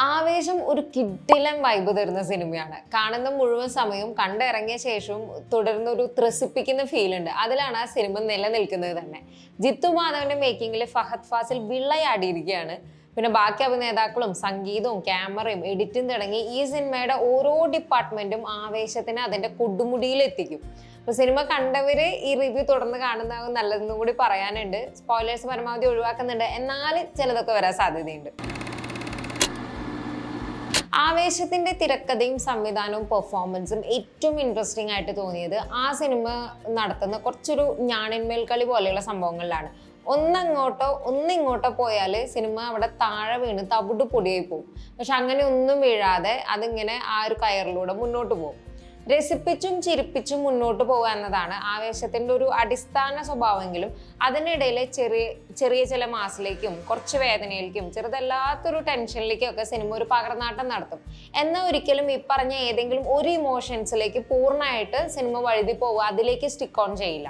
ആവേശം ഒരു കിഡിലൻ വൈബ് തരുന്ന സിനിമയാണ്. കാണുന്ന മുഴുവൻ സമയവും കണ്ടിറങ്ങിയ ശേഷവും തുടർന്ന് ഒരു ത്രസിപ്പിക്കുന്ന ഫീൽ ഉണ്ട്. അതിലാണ് ആ സിനിമ നിലനിൽക്കുന്നത് തന്നെ. ജിത്തു മാധവന്റെ മേക്കിങ്ങിൽ ഫഹദ് ഫാസിൽ വിള്ളയാടിയിരിക്കുകയാണ്. പിന്നെ ബാക്കി അഭിനേതാക്കളും സംഗീതവും ക്യാമറയും എഡിറ്റും തുടങ്ങി ഈ സിനിമയുടെ ഓരോ ഡിപ്പാർട്ട്മെന്റും ആവേശത്തിന് അതിന്റെ കൊടുമുടിയിൽ എത്തിക്കും. അപ്പൊ സിനിമ കണ്ടവര് ഈ റിവ്യൂ തുടർന്ന് കാണുന്നതാകും നല്ലതെന്നും കൂടി പറയാനുണ്ട്. സ്പോയിലേഴ്സ് പരമാവധി ഒഴിവാക്കുന്നുണ്ട്. എന്നാൽ ചിലതൊക്കെ വരാൻ സാധ്യതയുണ്ട്. ആവേശത്തിന്റെ തിരക്കഥയും സംവിധാനവും പെർഫോമൻസും ഏറ്റവും ഇൻട്രസ്റ്റിംഗ് ആയിട്ട് തോന്നിയത് ആ സിനിമ നടത്തുന്ന കുറച്ചൊരു ഞാണിന്മേൽ കളി പോലെയുള്ള സംഭവങ്ങളിലാണ്. ഒന്നങ്ങോട്ടോ ഒന്നിങ്ങോട്ടോ പോയാൽ സിനിമ അവിടെ താഴെ വീണ് തവിട് പൊടിയായി പോകും. പക്ഷെ അങ്ങനെ ഒന്നും വീഴാതെ അതിങ്ങനെ ആ ഒരു കയറിലൂടെ മുന്നോട്ട് പോകും. രസിപ്പിച്ചും ചിരിപ്പിച്ചും മുന്നോട്ട് പോകുക എന്നതാണ് ആവേശത്തിന്റെ ഒരു അടിസ്ഥാന സ്വഭാവമെങ്കിലും അതിനിടയിലെ ചെറിയ ചെറിയ ചില മാസിലേക്കും കുറച്ച് വേദനയിലേക്കും ചെറുതല്ലാത്തൊരു ടെൻഷനിലേക്കും ഒക്കെ സിനിമ ഒരു പകർന്നാട്ടം നടത്തും. എന്നാൽ ഒരിക്കലും ഈ പറഞ്ഞ ഏതെങ്കിലും ഒരു ഇമോഷൻസിലേക്ക് പൂർണമായിട്ട് സിനിമ വഴുതി പോവുക അതിലേക്ക് സ്റ്റിക്ക് ഓൺ ചെയ്യില്ല.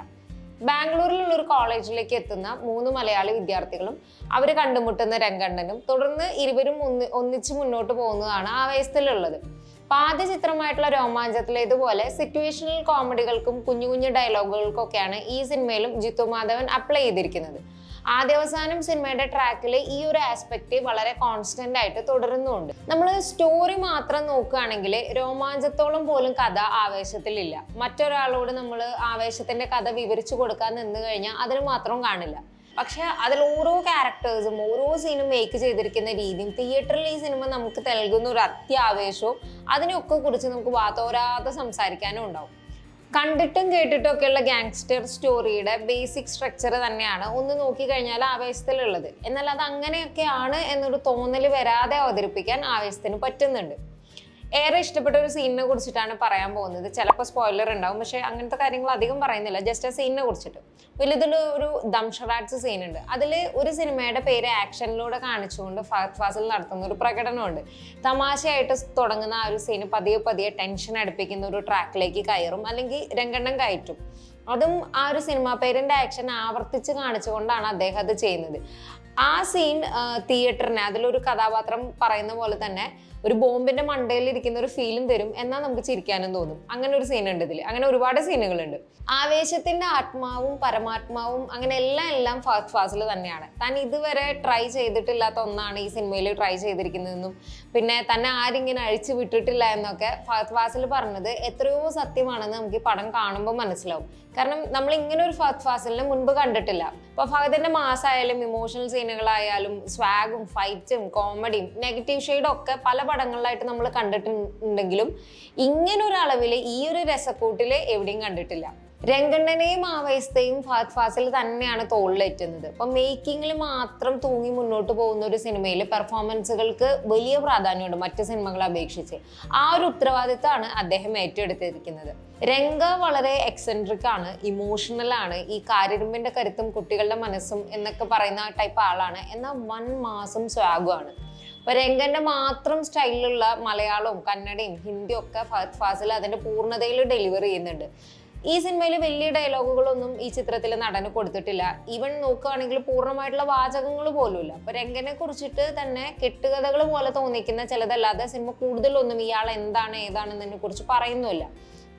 ബാംഗ്ലൂരിലുള്ള ഒരു കോളേജിലേക്ക് എത്തുന്ന മൂന്ന് മലയാളി വിദ്യാർത്ഥികളും അവർ കണ്ടുമുട്ടുന്ന രംഗണ്ണനും തുടർന്ന് ഇരുവരും ഒന്നി ഒന്നിച്ച് മുന്നോട്ട് പോകുന്നതാണ് ആവേശത്തിലുള്ളത്. അപ്പൊ ആദ്യ ചിത്രമായിട്ടുള്ള രോമാഞ്ചത്തിലെ ഇതുപോലെ സിറ്റുവേഷണൽ കോമഡികൾക്കും കുഞ്ഞു കുഞ്ഞു ഡയലോഗുകൾക്കൊക്കെയാണ് ഈ സിനിമയിലും ജിത്തു മാധവൻ അപ്ലൈ ചെയ്തിരിക്കുന്നത്. ആദ്യാവസാനം സിനിമയുടെ ട്രാക്കിൽ ഈ ഒരു ആസ്പെക്റ്റ് വളരെ കോൺസ്റ്റന്റ് ആയിട്ട് തുടരുന്നുണ്ട്. നമ്മൾ സ്റ്റോറി മാത്രം നോക്കുകയാണെങ്കിൽ രോമാഞ്ചത്തോളം പോലും കഥ ആവേശത്തിലില്ല. മറ്റൊരാളോട് നമ്മൾ ആവേശത്തിന്റെ കഥ വിവരിച്ചു കൊടുക്കാൻ നിന്ന് കഴിഞ്ഞാൽ അതിന് മാത്രം കാണില്ല. പക്ഷെ അതിൽ ഓരോ ക്യാരക്ടേഴ്സും ഓരോ സീനും മേക്ക് ചെയ്തിരിക്കുന്ന രീതിയും തിയേറ്ററിൽ ഈ സിനിമ നമുക്ക് നൽകുന്ന ഒരു അത്യാവേശവും അതിനൊക്കെ കുറിച്ച് നമുക്ക് വാതോരാതെ സംസാരിക്കാനും ഉണ്ടാവും. കണ്ടിട്ടും കേട്ടിട്ടും ഒക്കെയുള്ള ഗാങ്സ്റ്റർ സ്റ്റോറിയുടെ ബേസിക് സ്ട്രക്ചർ തന്നെയാണ് ഒന്ന് നോക്കിക്കഴിഞ്ഞാൽ ആവേശത്തിലുള്ളത്. എന്നാൽ അത് അങ്ങനെയൊക്കെയാണ് എന്നൊരു തോന്നൽ വരാതെ അവതരിപ്പിക്കാൻ ആവേശത്തിന് പറ്റുന്നുണ്ട്. ഏറെ ഇഷ്ടപ്പെട്ട ഒരു സീനിനെ കുറിച്ചിട്ടാണ് പറയാൻ പോകുന്നത്. ചിലപ്പോൾ സ്പോയിലർ ഉണ്ടാവും. പക്ഷേ അങ്ങനത്തെ കാര്യങ്ങൾ അധികം പറയുന്നില്ല. ജസ്റ്റ് ആ സീനിനെ കുറിച്ചിട്ട്. വലുതിൽ ഒരു ദംഷറാറ്റ്സ് സീൻ ഉണ്ട് അതിൽ ഒരു സിനിമയുടെ പേര് ആക്ഷനിലൂടെ കാണിച്ചുകൊണ്ട് ഫഹദ് ഫാസിൽ നടത്തുന്ന ഒരു പ്രകടനമുണ്ട്. തമാശയായിട്ട് തുടങ്ങുന്ന ആ ഒരു സീന് പതിയെ പതിയെ ടെൻഷൻ അടുപ്പിക്കുന്ന ഒരു ട്രാക്കിലേക്ക് കയറും. അല്ലെങ്കിൽ രംഗണ്ണം കയറ്റും. അതും ആ ഒരു സിനിമാ പേരിന്റെ ആക്ഷൻ ആവർത്തിച്ച് കാണിച്ചുകൊണ്ടാണ് അദ്ദേഹം അത് ചെയ്യുന്നത്. ആ സീൻ തിയേറ്ററിനെ അതിലൊരു കഥാപാത്രം പറയുന്ന പോലെ തന്നെ ഒരു ബോംബിന്റെ മണ്ടയിൽ ഇരിക്കുന്ന ഒരു ഫീലും തരും എന്നാൽ നമുക്ക് ചിരിക്കാനും തോന്നും. അങ്ങനെ ഒരു സീൻ ഉണ്ട് ഇതിൽ അങ്ങനെ ഒരുപാട് സീനുകളുണ്ട് ആവേശത്തിന്റെ ആത്മാവും പരമാത്മാവും അങ്ങനെ എല്ലാം എല്ലാം ഫാസ്റ്റ് ഫാസിൽ തന്നെയാണ്. താൻ ഇതുവരെ ട്രൈ ചെയ്തിട്ടില്ലാത്ത ഒന്നാണ് ഈ സിനിമയിൽ ട്രൈ ചെയ്തിരിക്കുന്നതെന്നും പിന്നെ തന്നെ ആരിങ്ങനെ അഴിച്ചു വിട്ടിട്ടില്ല എന്നൊക്കെ ഫാസ്റ്റ് ഫാസിൽ പറഞ്ഞത് എത്രയോ സത്യമാണെന്ന് നമുക്ക് ഈ പടം കാണുമ്പോൾ മനസ്സിലാവും. കാരണം നമ്മൾ ഇങ്ങനെ ഒരു ഫഹദ് ഫാസിലിനെ മുൻപ് കണ്ടിട്ടില്ല. അപ്പൊ ഫഹദിന്റെ മാസായാലും ഇമോഷണൽ സീനുകളായാലും സ്വാഗും ഫൈറ്റും കോമഡിയും നെഗറ്റീവ് ഷെയ്ഡും ഒക്കെ പല പടങ്ങളിലായിട്ട് നമ്മൾ കണ്ടിട്ടുണ്ടെങ്കിലും ഇങ്ങനെ ഒരു അളവിൽ ഈ ഒരു രസക്കൂട്ടിൽ എവിടെയും കണ്ടിട്ടില്ല. രംഗണ്ണനെയും ആവേശത്തെയും ഫഹദ് ഫാസിൽ തന്നെയാണ് തോളിലേറ്റുന്നത് അപ്പൊ മേക്കിങ്ങിൽ മാത്രം തൂങ്ങി മുന്നോട്ട് പോകുന്ന ഒരു സിനിമയിൽ പെർഫോമൻസുകൾക്ക് വലിയ പ്രാധാന്യമുണ്ട് മറ്റ് സിനിമകളെ അപേക്ഷിച്ച്. ആ ഒരു ഉത്തരവാദിത്തമാണ് അദ്ദേഹം ഏറ്റെടുത്തിരിക്കുന്നത്. രംഗ വളരെ എക്സെൻട്രിക് ആണ് ഇമോഷണൽ ആണ് ഈ കാര്യരുമ്പിന്റെ കരുത്തും കുട്ടികളുടെ മനസ്സും എന്നൊക്കെ പറയുന്ന ടൈപ്പ് ആളാണ്. എന്നാൽ വൺ മാസം സ്വാഗുമാണ് രംഗന്റെ മാത്രം സ്റ്റൈലിലുള്ള മലയാളവും കന്നഡയും ഹിന്ദിയും ഒക്കെ ഫാസിൽ അതിന്റെ പൂർണതയിൽ ഡെലിവറി ചെയ്യുന്നുണ്ട്. ഈ സിനിമയിൽ വലിയ ഡയലോഗുകളൊന്നും ഈ ചിത്രത്തിൽ നടന് കൊടുത്തിട്ടില്ല. ഈവൻ നോക്കുകയാണെങ്കിൽ പൂർണമായിട്ടുള്ള വാചകങ്ങൾ പോലുമില്ല. അപ്പൊ രംഗനെ കുറിച്ചിട്ട് തന്നെ കെട്ടുകഥകൾ പോലെ തോന്നിക്കുന്ന ചിലതല്ലാതെ സിനിമ കൂടുതലൊന്നും ഇയാൾ എന്താണ് ഏതാണെന്നതിനെ കുറിച്ച് പറയുന്നുമില്ല.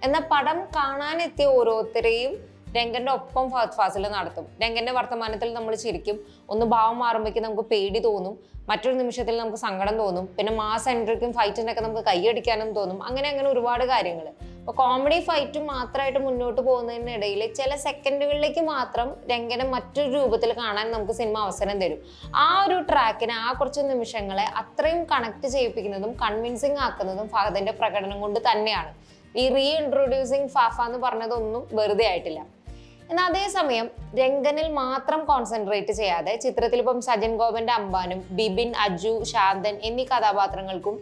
എന്നാൽ പടം കാണാനെത്തിയ ഓരോരുത്തരെയും രംഗന്റെ ഒപ്പം ഫാസിൽ നടത്തും. രംഗന്റെ വർത്തമാനത്തിൽ നമ്മൾ ചിരിക്കും. ഒന്ന് ഭാവം മാറുമ്പോഴേക്കും നമുക്ക് പേടി തോന്നും. മറ്റൊരു നിമിഷത്തിൽ നമുക്ക് സങ്കടം തോന്നും. പിന്നെ മാസ് എൻട്രിക്കും ഫൈറ്റിനൊക്കെ നമുക്ക് കൈയടിക്കാനും തോന്നും. അങ്ങനെ അങ്ങനെ ഒരുപാട് കാര്യങ്ങൾ. അപ്പോൾ കോമഡി ഫൈറ്റും മാത്രമായിട്ട് മുന്നോട്ട് പോകുന്നതിനിടയിൽ ചില സെക്കൻഡുകളിലേക്ക് മാത്രം രംഗനെ മറ്റൊരു രൂപത്തിൽ കാണാൻ നമുക്ക് സിനിമ അവസരം തരും. ആ ഒരു ട്രാക്കിനെ ആ കുറച്ച് നിമിഷങ്ങളെ അത്രയും കണക്ട് ചെയ്യിപ്പിക്കുന്നതും കൺവിൻസിങ് ആക്കുന്നതും ഫഹദിന്റെ പ്രകടനം കൊണ്ട് തന്നെയാണ്. ഈ റീ ഇൻട്രൊഡ്യൂസിങ് ഫാഫ എന്ന് പറഞ്ഞതൊന്നും വെറുതെ ആയിട്ടില്ല. എന്നാൽ അതേസമയം രംഗനിൽ മാത്രം കോൺസെൻട്രേറ്റ് ചെയ്യാതെ ചിത്രത്തിൽ ഇപ്പം സജൻ ഗോപന്റെ അമ്പാനും ബിബിൻ അജു ശാന്തൻ എന്നീ കഥാപാത്രങ്ങൾക്കും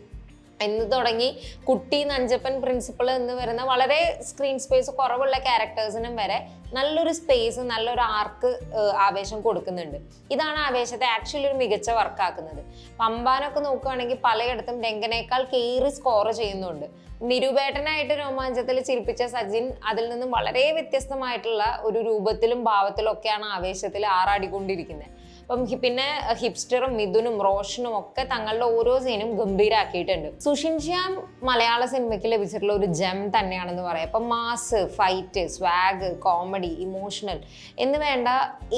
എന്ന് തുടങ്ങി കുട്ടി നഞ്ചപ്പൻ പ്രിൻസിപ്പൾ എന്ന് വരുന്ന വളരെ സ്ക്രീൻ സ്പേസ് കുറവുള്ള ക്യാരക്ടേഴ്സിനും വരെ നല്ലൊരു സ്പേസ് നല്ലൊരു ആർക്ക് ആവേശം കൊടുക്കുന്നുണ്ട്. ഇതാണ് ആവേശത്തെ ആക്ച്വലി ഒരു മികച്ച വർക്കാക്കുന്നത് പമ്പാനൊക്കെ നോക്കുകയാണെങ്കിൽ പലയിടത്തും രംഗനേക്കാൾ കയറി സ്കോർ ചെയ്യുന്നുണ്ട്. നിരുപേട്ടനായിട്ട് രോമാഞ്ചത്തിൽ ചിരിപ്പിച്ച സജിൻ അതിൽ നിന്നും വളരെ വ്യത്യസ്തമായിട്ടുള്ള ഒരു രൂപത്തിലും ഭാവത്തിലും ഒക്കെയാണ് ആവേശത്തിൽ ആറാടിക്കൊണ്ടിരിക്കുന്നത്. അപ്പം പിന്നെ ഹിപ്സ്റ്ററും മിഥുനും റോഷനും ഒക്കെ തങ്ങളുടെ ഓരോ സീനും ഗംഭീരാക്കിയിട്ടുണ്ട്. സുഷിൻ ശ്യാം മലയാള സിനിമയ്ക്ക് ലഭിച്ചിട്ടുള്ള ഒരു ജം തന്നെയാണെന്ന് പറയാം. അപ്പം mass fight swag comedy emotional എന്ന് വേണ്ട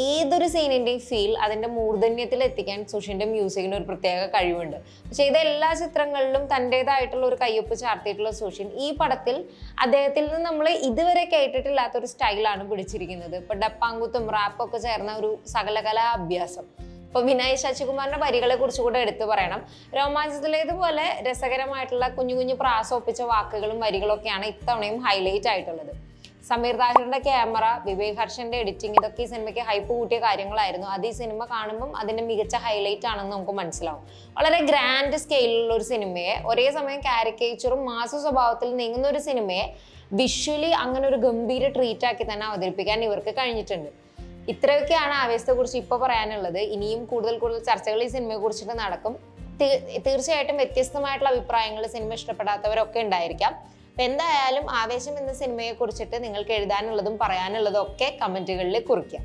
ഏതൊരു സീനിന്റെയും ഫീൽ അതിന്റെ മൂർധന്യത്തിൽ എത്തിക്കാൻ സുഷിന്റെ മ്യൂസിക്കിന് ഒരു പ്രത്യേക കഴിവുണ്ട്. ചെയ്ത എല്ലാ ചിത്രങ്ങളിലും തന്റെതായിട്ടുള്ള ഒരു കയ്യൊപ്പ് ചാർത്തിയിട്ടുള്ള സുഷിൻ ഈ പടത്തിൽ അദ്ദേഹത്തിൽ നിന്ന് നമ്മൾ ഇതുവരെ കേട്ടിട്ടില്ലാത്ത ഒരു സ്റ്റൈലാണ് പിടിച്ചിരിക്കുന്നത്. ഇപ്പം ഡപ്പാങ്കുത്തും റാപ്പൊക്കെ ചേർന്ന ഒരു സകലകലാ അഭ്യാസം. ഇപ്പൊ വിനയ് ശശികുമാറിന്റെ വരികളെ കുറിച്ച് കൂടെ എടുത്തു പറയണം. രോമാഞ്ചത്തിലേതുപോലെ രസകരമായിട്ടുള്ള കുഞ്ഞു കുഞ്ഞു പ്രാസോപ്പിച്ച വാക്കുകളും വരികളൊക്കെയാണ് ഇത്തവണയും ഹൈലൈറ്റ് ആയിട്ടുള്ളത്. സമീർ താഹിറിന്റെ ക്യാമറ വിവേക് ഹർഷന്റെ എഡിറ്റിംഗ് ഇതൊക്കെ ഈ സിനിമയ്ക്ക് ഹൈപ്പ് കൂട്ടിയ കാര്യങ്ങളായിരുന്നു. അത് ഈ സിനിമ കാണുമ്പം അതിന്റെ മികച്ച ഹൈലൈറ്റ് ആണെന്ന് നമുക്ക് മനസ്സിലാവും. വളരെ ഗ്രാൻഡ് സ്കെയിലുള്ള ഒരു സിനിമയെ ഒരേ സമയം കാരിക്കേച്ചറും മാസ സ്വഭാവത്തിൽ നീങ്ങുന്ന ഒരു സിനിമയെ വിഷ്വലി അങ്ങനെ ഒരു ഗംഭീര ട്രീറ്റ് ആക്കി തന്നെ അവതരിപ്പിക്കാൻ ഇവർക്ക് കഴിഞ്ഞിട്ടുണ്ട്. ഇത്രയൊക്കെയാണ് ആവേശത്തെക്കുറിച്ച് ഇപ്പോൾ പറയാനുള്ളത്. ഇനിയും കൂടുതൽ കൂടുതൽ ചർച്ചകൾ ഈ സിനിമയെ കുറിച്ചിട്ട് നടക്കും. തീർച്ചയായിട്ടും വ്യത്യസ്തമായിട്ടുള്ള അഭിപ്രായങ്ങൾ സിനിമ ഇഷ്ടപ്പെടാത്തവരൊക്കെ ഉണ്ടായിരിക്കാം. അപ്പം എന്തായാലും ആവേശം എന്ന സിനിമയെ കുറിച്ചിട്ട് നിങ്ങൾക്ക് എഴുതാനുള്ളതും പറയാനുള്ളതും ഒക്കെ കമന്റുകളിൽ കുറിക്കാം.